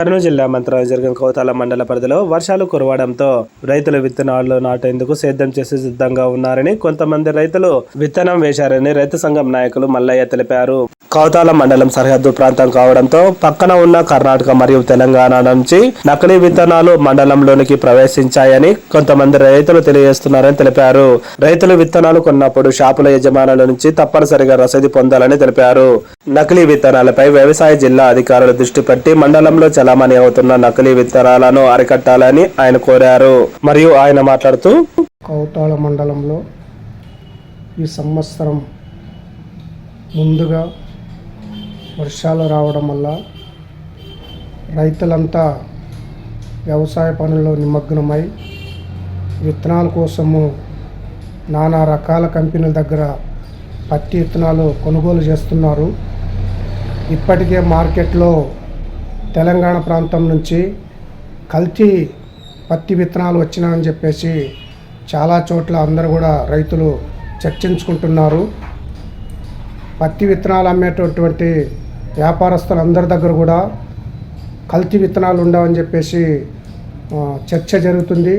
కర్నూలు జిల్లా మంత్రాలజర్గం కోతాల మండల పరిధిలో వర్షాలు కురవడంతో రైతులు విత్తనాలు నాటేందుకు సేద్యం చేసి సిద్ధంగా ఉన్నారని కొంతమంది రైతులు విత్తనం వేశారని రైతు సంఘం నాయకులు మల్లయ్య తెలిపారు. కౌతాల మండలం సరిహద్దు ప్రాంతం కావడంతో పక్కన ఉన్న కర్ణాటక మరియు తెలంగాణ నుంచి నకిలీ విత్తనాలు మండలంలోనికి ప్రవేశించాయని కొంతమంది రైతులు తెలియజేస్తున్నారని తెలిపారు. రైతులు విత్తనాలు కొన్నప్పుడు షాపుల యజమానుల నుంచి తప్పనిసరిగా రసీదు పొందాలని తెలిపారు. నకిలీ విత్తనాలపై వ్యవసాయ జిల్లా అధికారుల దృష్టి పెట్టి మండలంలో చలామణి అవుతున్న నకిలీ విత్తనాలను అరికట్టాలని ఆయన కోరారు. మరియు ఆయన మాట్లాడుతూ కౌతాళ మండలంలో ఈ సంవత్సరం ముందుగా వర్షాలు రావడం వల్ల రైతులంతా వ్యవసాయ పనుల్లో నిమగ్నమై విత్తనాల కోసము నానా రకాల కంపెనీల దగ్గర పత్తి విత్తనాలు కొనుగోలు చేస్తున్నారు. ఇప్పటికే మార్కెట్లో తెలంగాణ ప్రాంతం నుంచి కల్తీ పత్తి విత్తనాలు వచ్చినాయని చెప్పేసి చాలా చోట్ల అందరూ కూడా రైతులు చర్చించుకుంటున్నారు. పత్తి విత్తనాలు అమ్మేటటువంటి వ్యాపారస్తులందరి దగ్గర కూడా కల్తీ విత్తనాలు ఉండవని చెప్పేసి చర్చ జరుగుతుంది.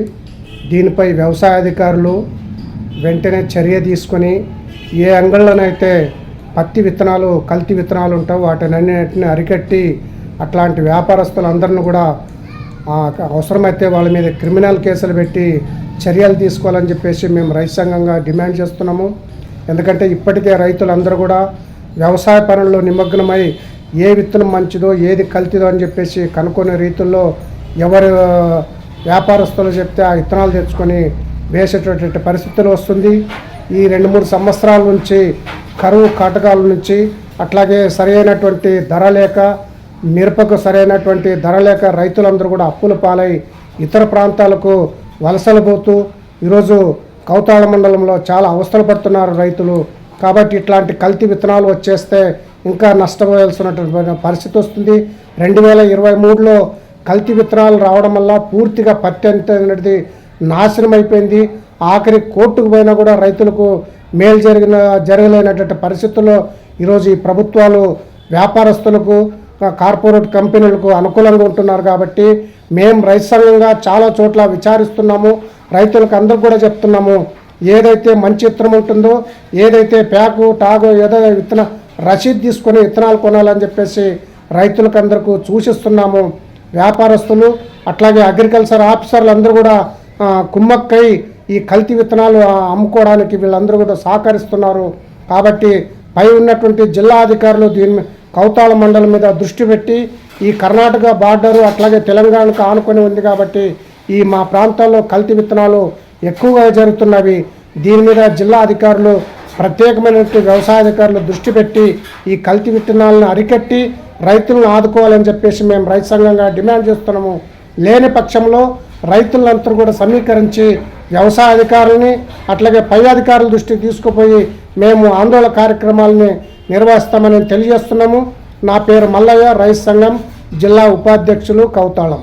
దీనిపై వ్యవసాయ అధికారులు వెంటనే చర్య తీసుకొని ఏ అంగళ్ళనైతే పత్తి విత్తనాలు కల్తీ విత్తనాలు ఉంటావు వాటినన్నిటిని అరికట్టి అట్లాంటి వ్యాపారస్తులందరిని కూడా అవసరమైతే వాళ్ళ మీద క్రిమినల్ కేసులు పెట్టి చర్యలు తీసుకోవాలని చెప్పేసి మేము రైతు సంఘంగా డిమాండ్ చేస్తున్నాము. ఎందుకంటే ఇప్పటికే రైతులందరూ కూడా వ్యవసాయ పనుల్లో నిమగ్నమై ఏ విత్తనం మంచిదో ఏది కల్తీదో అని చెప్పేసి కనుక్కునే రీతుల్లో ఎవరు వ్యాపారస్తులు చెప్తే ఆ విత్తనాలు తెచ్చుకొని వేసేటటువంటి పరిస్థితులు వస్తుంది. ఈ రెండు మూడు సంవత్సరాల నుంచి కరువు కాటకాల నుంచి అట్లాగే సరైనటువంటి ధర లేక మిరపకు సరైనటువంటి ధర లేక రైతులందరూ కూడా అప్పుల పాలై ఇతర ప్రాంతాలకు వలసలు పోతూ ఈరోజు కౌతాళ మండలంలో చాలా అవస్థలు పడుతున్నారు రైతులు. కాబట్టి ఇట్లాంటి కల్తీ విత్తనాలు వచ్చేస్తే ఇంకా నష్టపోయాల్సినటువంటి పరిస్థితి వస్తుంది. రెండు వేల ఇరవై మూడులో కల్తీ విత్తనాలు రావడం వల్ల పూర్తిగా పత్తి అనేది నాశనం అయిపోయింది ఆఖరి కోర్టుకు పోయినా కూడా రైతులకు మేలు జరిగిన జరగలేనటువంటి పరిస్థితుల్లో ఈరోజు ఈ ప్రభుత్వాలు వ్యాపారస్తులకు కార్పొరేట్ కంపెనీలకు అనుకూలంగా ఉంటున్నారు కాబట్టి మేము రైతు సంఘంగా చాలా చోట్ల విచారిస్తున్నాము. రైతులకు అందరూ కూడా చెప్తున్నాము. ఏదైతే మంచి విత్తనం ఉంటుందో ఏదైతే ప్యాకు టాగు ఏదో విత్తన రసీదు తీసుకొని విత్తనాలు కొనాలని చెప్పేసి రైతులకు అందరికీ సూచిస్తున్నాము. వ్యాపారస్తులు అట్లాగే అగ్రికల్చర్ ఆఫీసర్లు అందరూ కూడా కుమ్మక్కై ఈ కల్తీ విత్తనాలు అమ్ముకోవడానికి వీళ్ళందరూ కూడా సహకరిస్తున్నారు. కాబట్టి పై ఉన్నటువంటి జిల్లా అధికారులు దీని కౌతాళ మండలం మీద దృష్టి పెట్టి ఈ కర్ణాటక బార్డరు అట్లాగే తెలంగాణకు ఆనుకొని ఉంది కాబట్టి ఈ మా ప్రాంతాల్లో కల్తీ విత్తనాలు ఎక్కువగా జరుగుతున్నవి. దీని మీద జిల్లా అధికారులు ప్రత్యేకమైనటువంటి వ్యవసాయ అధికారులు దృష్టి పెట్టి ఈ కల్తీ విత్తనాలను అరికట్టి రైతులను ఆదుకోవాలని చెప్పేసి మేము రైతు సంఘంగా డిమాండ్ చేస్తున్నాము. లేని పక్షంలో రైతులందరూ కూడా సమీకరించి వ్యవసాయ అధికారులని అట్లాగే పై అధికారుల దృష్టికి తీసుకుపోయి మేము ఆందోళన కార్యక్రమాలని నిర్వహిస్తామని తెలియజేస్తున్నాము. నా పేరు మల్లయ్య రైస్ సంఘం జిల్లా ఉపాధ్యక్షులు కౌతాళం.